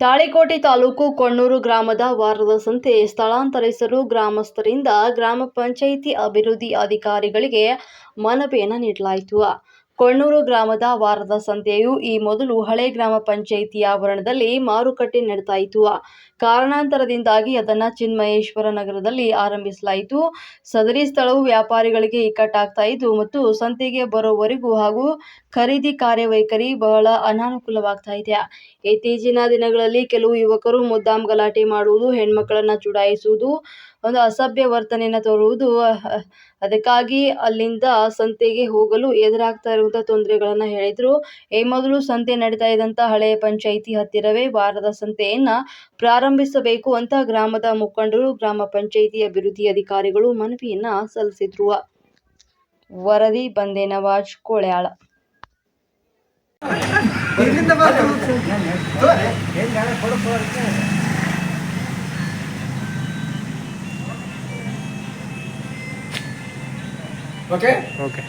ತಾಳಿಕೋಟೆ ತಾಲೂಕು ಕೊಣ್ಣೂರು ಗ್ರಾಮದ ವಾರದ ಸಂತೆ ಸ್ಥಳಾಂತರಿಸಲು ಗ್ರಾಮಸ್ಥರಿಂದ ಗ್ರಾಮ ಪಂಚಾಯಿತಿ ಅಭಿವೃದ್ಧಿ ಅಧಿಕಾರಿಗಳಿಗೆ ಮನವಿಯನ್ನು ನೀಡಲಾಯಿತು. ಕೊಣ್ಣೂರು ಗ್ರಾಮದ ವಾರದ ಸಂತೆಯು ಈ ಮೊದಲು ಹಳೆ ಗ್ರಾಮ ಪಂಚಾಯಿತಿ ಆವರಣದಲ್ಲಿ ಮಾರುಕಟ್ಟೆ ನಡೆತಾ ಇತ್ತು ಕಾರಣಾಂತರದಿಂದಾಗಿ ಅದನ್ನು ಚಿನ್ಮಯೇಶ್ವರ ನಗರದಲ್ಲಿ ಆರಂಭಿಸಲಾಯಿತು. ಸದರಿ ಸ್ಥಳವು ವ್ಯಾಪಾರಿಗಳಿಗೆ ಇಕ್ಕಟ್ಟಾಗ್ತಾ ಇದ್ದು ಮತ್ತು ಸಂತೆಗೆ ಬರೋವರೆಗೂ ಹಾಗೂ ಖರೀದಿ ಕಾರ್ಯವೈಖರಿ ಬಹಳ ಅನಾನುಕೂಲವಾಗ್ತಾ ಇದೆ. ಇತ್ತೀಚಿನ ದಿನಗಳಲ್ಲಿ ಕೆಲವು ಯುವಕರು ಮುದ್ದಾಂ ಗಲಾಟೆ ಮಾಡುವುದು ಹೆಣ್ಮಕ್ಕಳನ್ನ ಚುಡಾಯಿಸುವುದು, ಒಂದು ಅಸಭ್ಯ ವರ್ತನೆಯನ್ನು ತೋರುವುದು ಅದಕ್ಕಾಗಿ ಅಲ್ಲಿಂದ ಸಂತೆಗೆ ಹೋಗಲು ಎದುರಾಗ್ತಾ ಇರುವಂಥ ತೊಂದರೆಗಳನ್ನು ಹೇಳಿದರು. ಈ ಮೊದಲು ಸಂತೆ ನಡೀತಾ ಇದ್ದಂಥ ಹಳೆಯ ಪಂಚಾಯಿತಿ ಹತ್ತಿರವೇ ವಾರದ ಸಂತೆಯನ್ನು ಪ್ರಾರಂಭಿಸಬೇಕು ಅಂತ ಗ್ರಾಮದ ಮುಖಂಡರು ಗ್ರಾಮ ಪಂಚಾಯಿತಿ ಅಭಿವೃದ್ಧಿ ಅಧಿಕಾರಿಗಳು ಮನವಿಯನ್ನು ಸಲ್ಲಿಸಿದ್ರು. ವರದಿ ಬಂದೆ ನವಾಜ್ ಕೋಳ್ಯಾಳ. Okay okay